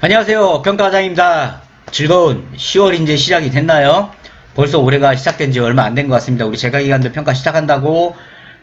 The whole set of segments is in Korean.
안녕하세요. 평가장입니다. 즐거운 10월 이제 시작이 됐나요? 벌써 올해가 시작된 지 얼마 안 된 것 같습니다. 우리 재가기관들 평가 시작한다고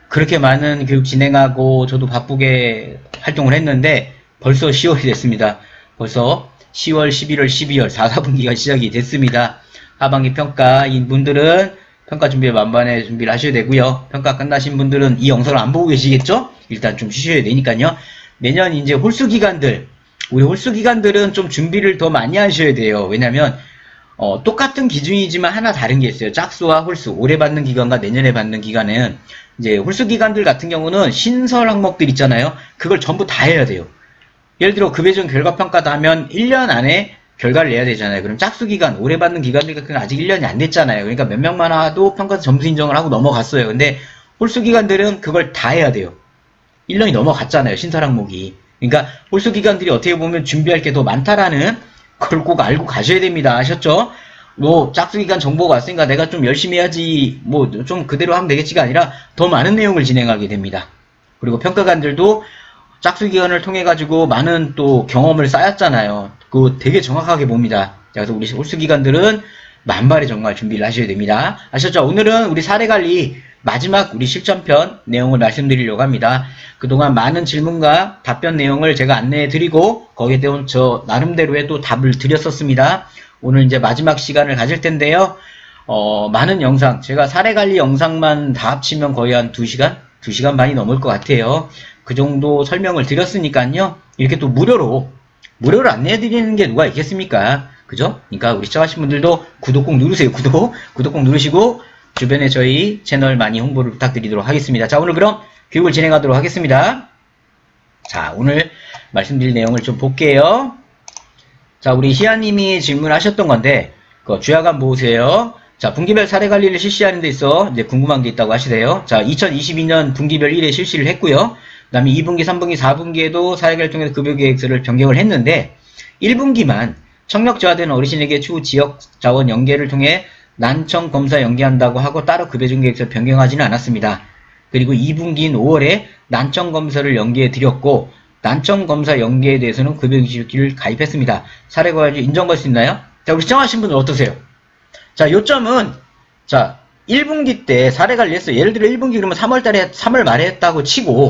그렇게 많은 교육 진행하고 저도 바쁘게 활동을 했는데 벌써 10월이 됐습니다. 벌써 10월, 11월, 12월 4, 4분기가 시작이 됐습니다. 하반기 평가인 분들은 평가 준비에 만반의 준비를 하셔야 되고요. 평가 끝나신 분들은 이 영상을 안 보고 계시겠죠? 일단 좀 쉬셔야 되니까요. 내년 이제 홀수 기간들 우리 홀수 기관들은 좀 준비를 더 많이 하셔야 돼요. 왜냐면 어, 똑같은 기준이지만 하나 다른 게 있어요. 짝수와 홀수. 올해 받는 기간과 내년에 받는 기간은 이제 홀수 기관들 같은 경우는 신설 항목들 있잖아요. 그걸 전부 다 해야 돼요. 예를 들어 급여전 결과평가다 하면 1년 안에 결과를 내야 되잖아요. 그럼 짝수 기간, 올해 받는 기관들 같은 건 아직 1년이 안 됐잖아요. 그러니까 몇 명만 와도 평가에서 점수 인정을 하고 넘어갔어요. 근데 홀수 기관들은 그걸 다 해야 돼요. 1년이 넘어갔잖아요. 신설 항목이. 그러니까 홀수 기관들이 어떻게 보면 준비할 게 더 많다라는 걸 꼭 알고 가셔야 됩니다. 아셨죠? 뭐 짝수 기간 정보가 왔으니까 내가 좀 열심히 해야지 뭐 좀 그대로 하면 되겠지가 아니라 더 많은 내용을 진행하게 됩니다. 그리고 평가관들도 짝수 기간을 통해 가지고 많은 또 경험을 쌓았잖아요. 그거 되게 정확하게 봅니다. 그래서 우리 홀수 기관들은 만발의 정말 준비를 하셔야 됩니다. 아셨죠? 오늘은 우리 사례 관리 마지막 우리 실전편 내용을 말씀드리려고 합니다. 그동안 많은 질문과 답변 내용을 제가 안내해 드리고 거기에 대한 저 나름대로의 또 답을 드렸었습니다. 오늘 이제 마지막 시간을 가질 텐데요. 어, 많은 영상, 제가 사례 관리 영상만 다 합치면 거의 한 2시간? 2시간 반이 넘을 것 같아요. 그 정도 설명을 드렸으니까요. 이렇게 또 무료로, 무료로 안내해 드리는 게 누가 있겠습니까? 그죠? 그러니까 우리 시청하신 분들도 구독 꼭 누르세요. 구독. 구독 꼭 누르시고 주변에 저희 채널 많이 홍보를 부탁드리도록 하겠습니다. 자, 오늘 그럼 교육을 진행하도록 하겠습니다. 자, 오늘 말씀드릴 내용을 좀 볼게요. 자, 우리 희아님이 질문하셨던 건데, 그 주야간 보세요. 자, 분기별 사례 관리를 실시하는 데 있어 이제 궁금한 게 있다고 하시대요. 자, 2022년 분기별 1회 실시를 했고요. 그 다음에 2분기, 3분기, 4분기에도 사례를 통해서 급여계획서를 변경을 했는데, 1분기만 청력 저하된 어르신에게 추후 지역 자원 연계를 통해 난청 검사 연계한다고 하고 따로 급여준 계획서 변경하지는 않았습니다. 그리고 2분기인 5월에 난청 검사를 연계해 드렸고 난청 검사 연계에 대해서는 급여기를 가입했습니다. 사례가 가지고 인정받을 수 있나요? 자, 우리 시청하신 분들 어떠세요? 자, 요점은 자 1분기 때 사례 관리했어요. 예를 들어 1분기 그러면 3월 달에 3월 말에 했다고 치고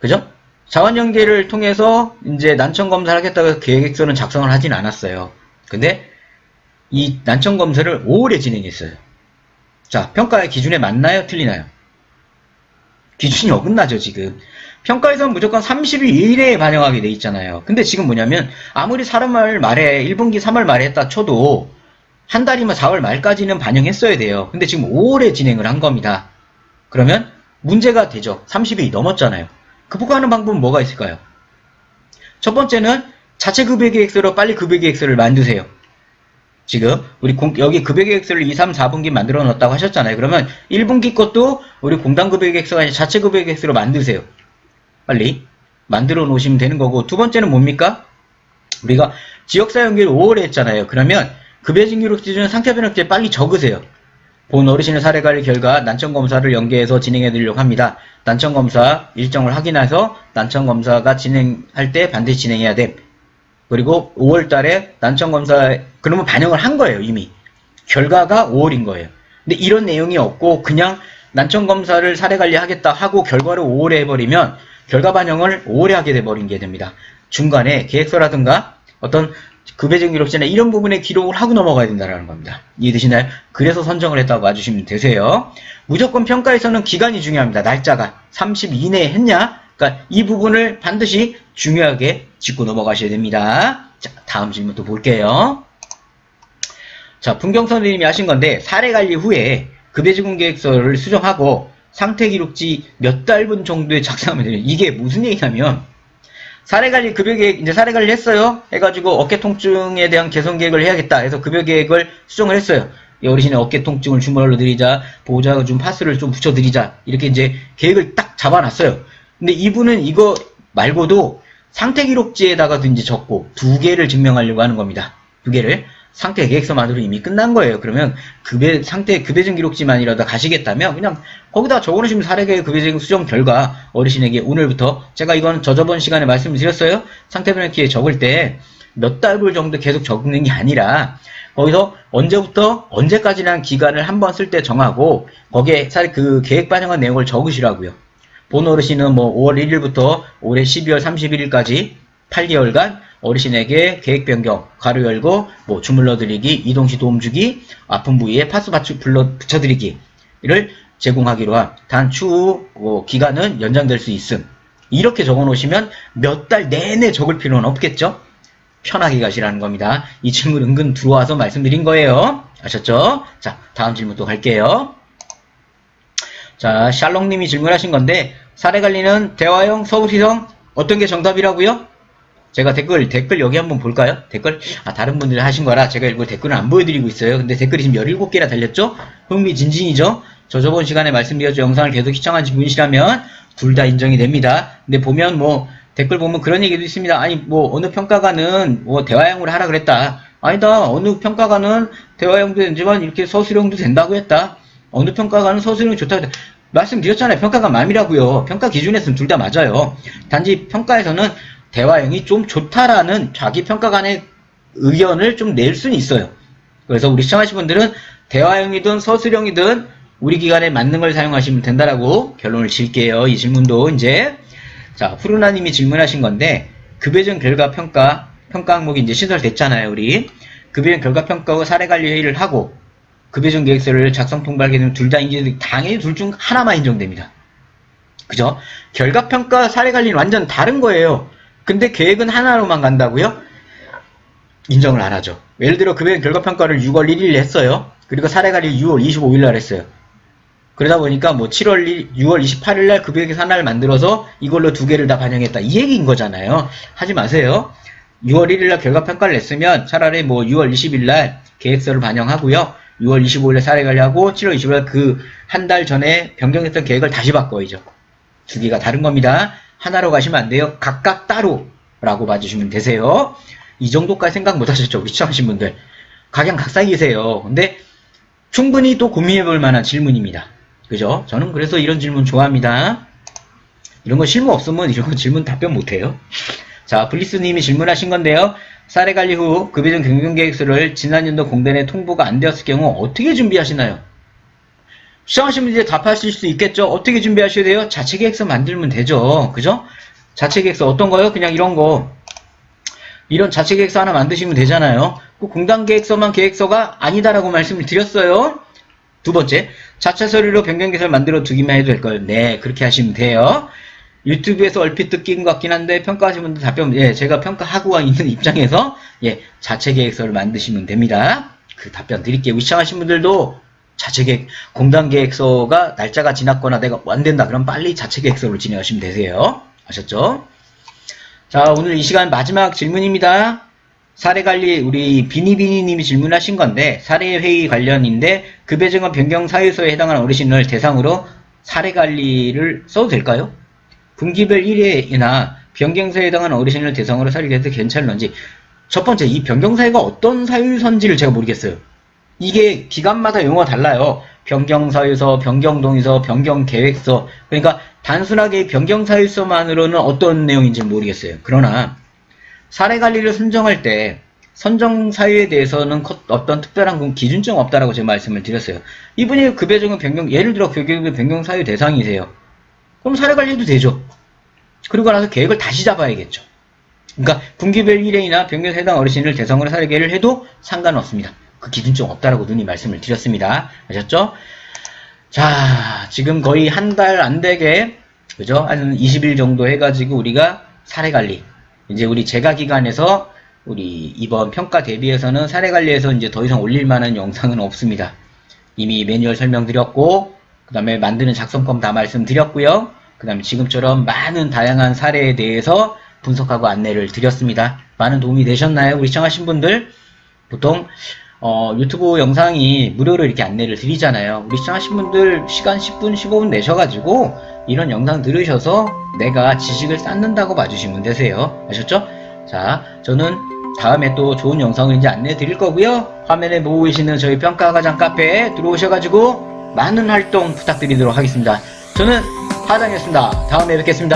그죠? 자원 연계를 통해서 이제 난청 검사를 하겠다고 계획서는 작성을 하진 않았어요. 근데 이 난청 검사를 5월에 진행했어요. 자, 평가의 기준에 맞나요? 틀리나요? 기준이 어긋나죠, 지금. 평가에서는 무조건 30일 이내에 반영하게 돼 있잖아요. 근데 지금 뭐냐면, 아무리 3월 말에, 1분기 3월 말에 했다 쳐도, 한 달이면 4월 말까지는 반영했어야 돼요. 근데 지금 5월에 진행을 한 겁니다. 그러면 문제가 되죠. 30일이 넘었잖아요. 극복하는 방법은 뭐가 있을까요? 첫 번째는 자체 급여 계획서로 빨리 급여 계획서를 만드세요. 지금 우리 공- 여기 급여계획서를 2, 3, 4분기 만들어 놓았다고 하셨잖아요. 그러면 1분기 것도 우리 공단 급여계획서가 자체 급여계획서로 만드세요. 빨리 만들어 놓으시면 되는 거고 두 번째는 뭡니까? 우리가 지역사 연계를 5월에 했잖아요. 그러면 급여진기록 기준 상태 변형제 빨리 적으세요. 본 어르신의 사례 관리 결과 난청 검사를 연계해서 진행해 드리려고 합니다. 난청 검사 일정을 확인해서 난청 검사가 진행할 때 반드시 진행해야 돼. 그리고 5월 달에 난청 검사 그러면 반영을 한 거예요, 이미. 결과가 5월인 거예요. 근데 이런 내용이 없고 그냥 난청 검사를 사례 관리하겠다 하고 결과를 5월에 해 버리면 결과 반영을 5월에 하게 돼 버린 게 됩니다. 중간에 계획서라든가 어떤 급여정 기록지나 이런 부분에 기록을 하고 넘어가야 된다는 겁니다. 이해되시나요? 그래서 선정을 했다고 봐주시면 되세요. 무조건 평가에서는 기간이 중요합니다. 날짜가 30 이내에 했냐? 그러니까 이 부분을 반드시 중요하게 짚고 넘어가셔야 됩니다. 자, 다음 질문 또 볼게요. 자, 풍경선생님이 하신 건데 사례 관리 후에 급여지급 계획서를 수정하고 상태 기록지 몇 달분 정도에 작성하면 돼요. 이게 무슨 얘기냐면 사례 관리 급여 계획 이제 사례 관리 했어요. 해가지고 어깨 통증에 대한 개선 계획을 해야겠다. 해서 급여 계획을 수정을 했어요. 이 어르신의 어깨 통증을 주물러 드리자, 보호자가 좀 파스를 좀 붙여 드리자 이렇게 이제 계획을 딱 잡아놨어요. 근데 이분은 이거 말고도 상태 기록지에다가도 이제 적고 두 개를 증명하려고 하는 겁니다. 두 개를 상태 계획서만으로 이미 끝난 거예요. 그러면 급여 상태 급여증 기록지만이라도 가시겠다면 그냥 거기다 적어놓으시면 사례계획 급여증 수정 결과 어르신에게 오늘부터 제가 이건 저저번 시간에 말씀을 드렸어요. 상태 변환키에 적을 때 몇 달분 정도 계속 적는 게 아니라 거기서 언제부터 언제까지라는 기간을 한 번 쓸 때 정하고 거기에 사실 그 계획 반영한 내용을 적으시라고요. 본 어르신은 뭐 5월 1일부터 올해 12월 31일까지 8개월간 어르신에게 계획 변경, 가로 열고, 뭐 주물러 드리기, 이동 시 도움 주기, 아픈 부위에 파스 받쳐 불러 붙여 드리기를 제공하기로 한 단 추후 뭐 기간은 연장될 수 있음. 이렇게 적어 놓으시면 몇 달 내내 적을 필요는 없겠죠? 편하게 가시라는 겁니다. 이 질문 은근 들어와서 말씀드린 거예요. 아셨죠? 자, 다음 질문 또 갈게요. 자, 샬롱님이 질문하신 건데, 사례 관리는 대화형, 서울시성, 어떤 게 정답이라고요? 제가 댓글, 댓글 여기 한번 볼까요? 댓글? 아, 다른 분들이 하신 거라 제가 일부 댓글을 안 보여드리고 있어요. 근데 댓글이 지금 17개나 달렸죠? 흥미진진이죠? 저 저번 시간에 말씀드렸죠. 영상을 계속 시청하신 분이시라면 둘 다 인정이 됩니다. 근데 보면 뭐, 댓글 보면 그런 얘기도 있습니다. 아니, 뭐, 어느 평가가는 뭐, 대화형으로 하라 그랬다. 아니다. 어느 평가가는 대화형도 되지만 이렇게 서술형도 된다고 했다. 어느 평가가는 서술형이 좋다고. 말씀드렸잖아요. 평가가 맘이라고요. 평가 기준에서는 둘 다 맞아요. 단지 평가에서는 대화형이 좀 좋다라는 자기 평가간의 의견을 좀 낼 수는 있어요. 그래서 우리 시청하신 분들은 대화형이든 서술형이든 우리 기간에 맞는 걸 사용하시면 된다라고 결론을 질게요. 이 질문도 이제 자 푸르나님이 질문하신 건데 급여전 결과 평가 평가 항목이 이제 신설됐잖아요. 우리 급여전 결과 평가와 사례 관리 회의를 하고 급여전 계획서를 작성 통보하게 되면 둘다 인정 당연히 둘 중 하나만 인정됩니다. 그죠? 결과 평가 사례 관리는 완전 다른 거예요. 근데 계획은 하나로만 간다고요? 인정을 안 하죠. 예를 들어 급여전 결과 평가를 6월 1일에 했어요. 그리고 사례 관리 6월 25일 날 했어요. 그러다 보니까 뭐 7월 1, 6월 28일 날 급여계획 하나를 만들어서 이걸로 두 개를 다 반영했다. 이 얘기인 거잖아요. 하지 마세요. 6월 1일 날 결과 평가를 냈으면 차라리 뭐 6월 20일 날 계획서를 반영하고요. 6월 25일에 사례 관리하고 7월 25일 그 한 달 전에 변경했던 계획을 다시 바꿔야죠. 두 개가 다른 겁니다. 하나로 가시면 안 돼요. 각각 따로 라고 봐주시면 되세요. 이 정도까지 생각 못 하셨죠? 시청하신 분들. 각양각색이세요. 근데 충분히 또 고민해 볼 만한 질문입니다. 그죠? 저는 그래서 이런 질문 좋아합니다. 이런 거 실무 없으면 이런 거 질문 답변 못 해요. 자, 블리스님이 질문하신 건데요. 사례 관리 후 급여전 경영 계획서를 지난년도 공단에 통보가 안 되었을 경우 어떻게 준비하시나요? 시청하신 분들이 답하실 수 있겠죠? 어떻게 준비하셔야 돼요? 자체 계획서 만들면 되죠. 그죠? 자체 계획서 어떤 거요? 그냥 이런 거. 이런 자체 계획서 하나 만드시면 되잖아요. 그 공단 계획서만 계획서가 아니다라고 말씀을 드렸어요. 두 번째, 자체 서류로 변경 계획서를 만들어 두기만 해도 될 거예요. 네, 그렇게 하시면 돼요. 유튜브에서 얼핏 듣긴 것 같긴 한데 평가하시는 분들 답변, 예, 제가 평가하고 있는 입장에서 예, 자체 계획서를 만드시면 됩니다. 그 답변 드릴게요. 시청하신 분들도 자체 계획, 공단 계획서가 날짜가 지났거나 내가 안 된다. 그럼 빨리 자체 계획서를 진행하시면 되세요. 아셨죠? 자, 오늘 이 시간 마지막 질문입니다. 사례 관리, 우리 비니비니님이 질문하신 건데, 사례 회의 관련인데, 급여증언 변경 사유서에 해당하는 어르신을 대상으로 사례 관리를 써도 될까요? 분기별 1회이나 변경사에 해당하는 어르신을 대상으로 사례해도 괜찮은지, 첫 번째, 이 변경사유가 어떤 사유선지를 제가 모르겠어요. 이게 기간마다 용어가 달라요. 변경사유서, 변경동의서, 변경계획서. 그러니까 단순하게 변경사유서만으로는 어떤 내용인지 모르겠어요. 그러나 사례관리를 선정할 때 선정 사유에 대해서는 컷- 어떤 특별한 기준점 없다라고 제가 말씀을 드렸어요. 이분이 급여적은 변경, 예를 들어 급여적은 변경 사유 대상이세요. 그럼 사례관리도 되죠. 그리고 나서 계획을 다시 잡아야겠죠. 그러니까 분기별 1회이나 변경에 해당 어르신을 대상으로 사례계를 해도 상관없습니다. 그 기준점 없다라고 눈이 말씀을 드렸습니다. 아셨죠? 자, 지금 거의 한 달 안 되게, 그죠? 한 20일 정도 해가지고 우리가 사례관리, 이제 우리 재가 기간에서 우리 이번 평가 대비해서는 사례관리에서 이제 더 이상 올릴 만한 영상은 없습니다. 이미 매뉴얼 설명드렸고, 그 다음에 만드는 작성법 다 말씀드렸고요. 그 다음에 지금처럼 많은 다양한 사례에 대해서 분석하고 안내를 드렸습니다. 많은 도움이 되셨나요? 우리 시청하신 분들? 보통 어, 유튜브 영상이 무료로 이렇게 안내를 드리잖아요. 우리 시청하신 분들 시간 10분, 15분 내셔가지고 이런 영상 들으셔서 내가 지식을 쌓는다고 봐주시면 되세요. 아셨죠? 자, 저는 다음에 또 좋은 영상을 이제 안내 드릴 거고요. 화면에 보고 계시는 저희 평가과장 카페에 들어오셔가지고 많은 활동 부탁드리도록 하겠습니다. 저는 하장이었습니다. 다음에 뵙겠습니다.